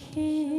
সখী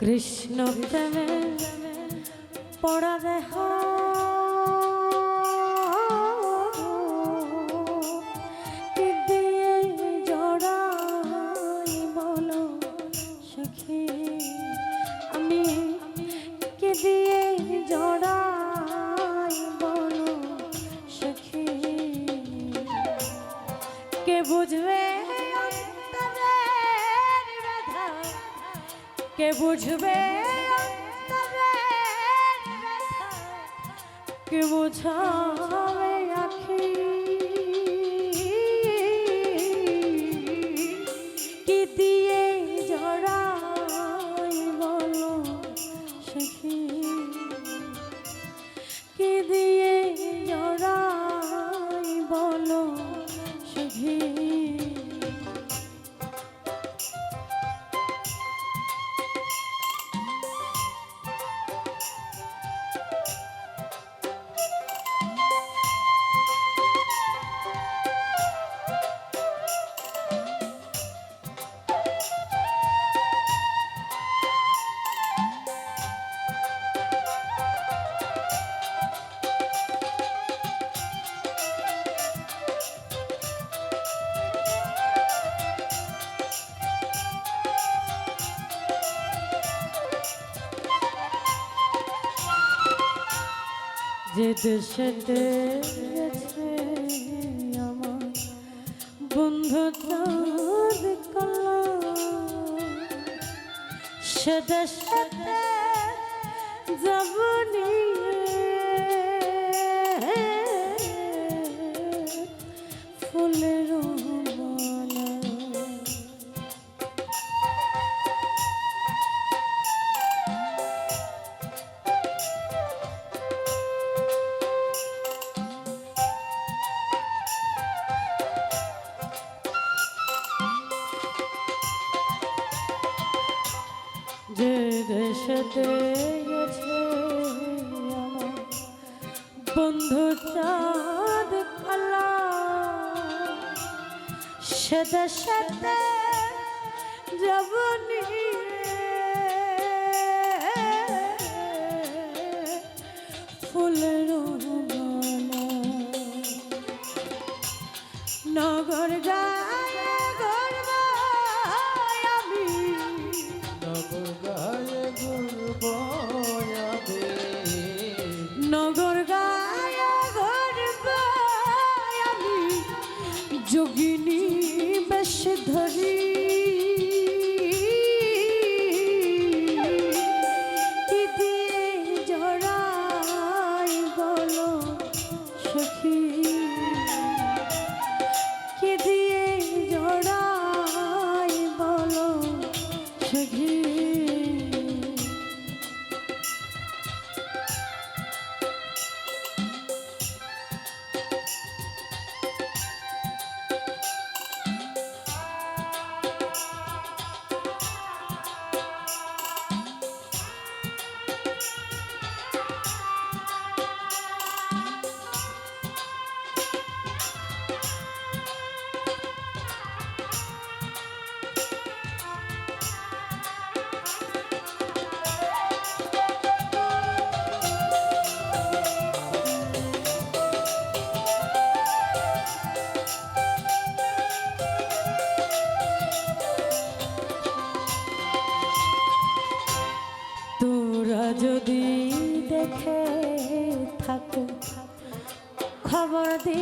কৃষ্ণ প্রেমে পড়া দেহ। দিয়ে জড়াই কে বুঝবে? কে বোঝাবে যে দেশেতে আমার বন্ধু তার কালা সে দেশেতে যাব দেশেতে গেছে আমার বন্ধু চাঁদ খালা। সেটা সাথে যাব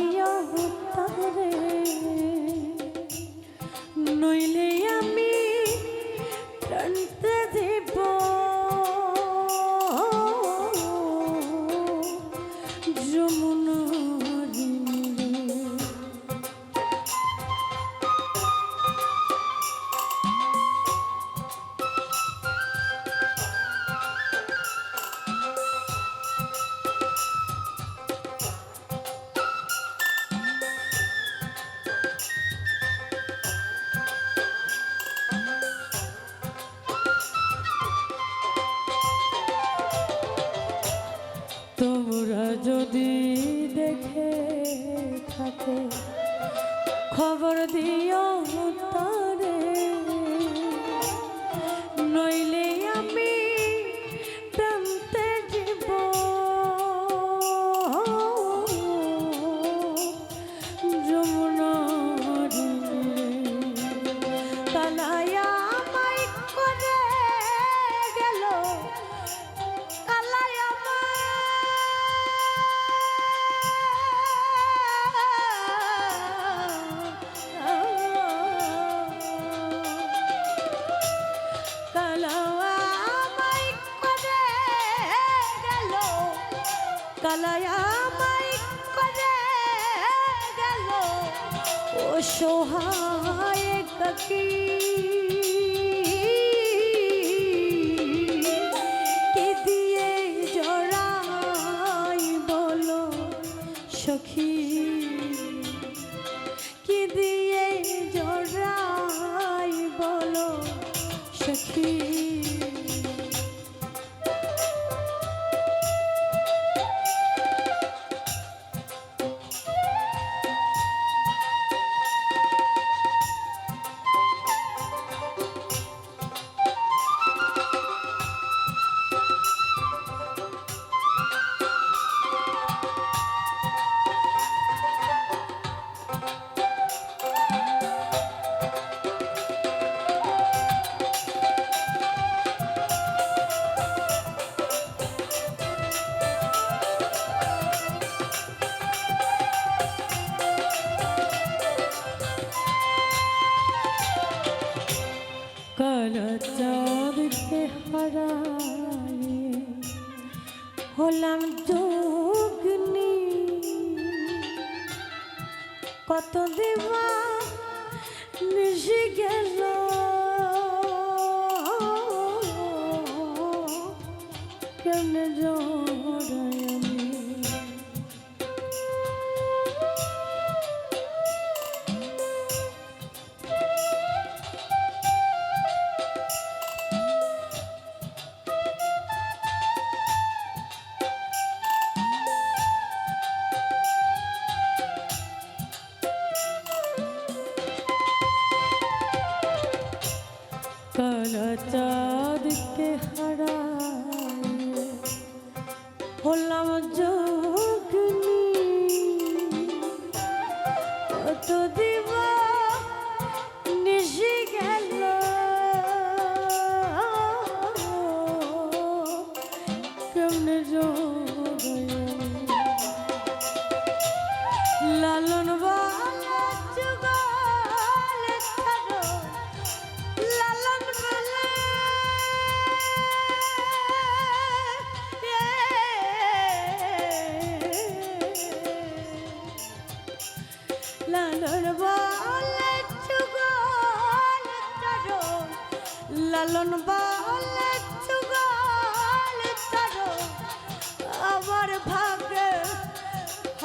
খবর দিও তারে নইলে আমি প্রাণতে তোমরা যদি দেখে থাকে খবর দিও তারে কালাই আমায় করে গেল। ও সোহায় কাকি। কি দিয়ে জড়াই বলো সখী? কি দিয়ে জড়াই বলো সখী? কত দেবা মিশে গেল। কেমনে জড়াই কত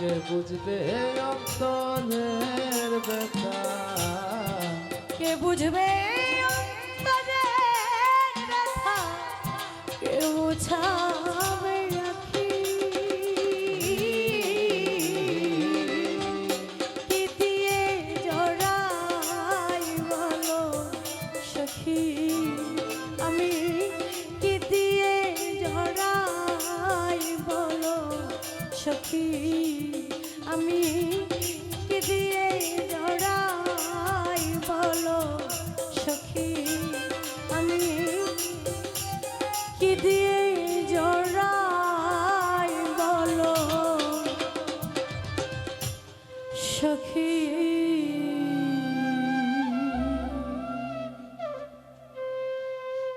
কে বুঝবে অন্তরের ব্যথা? কে বুঝবে?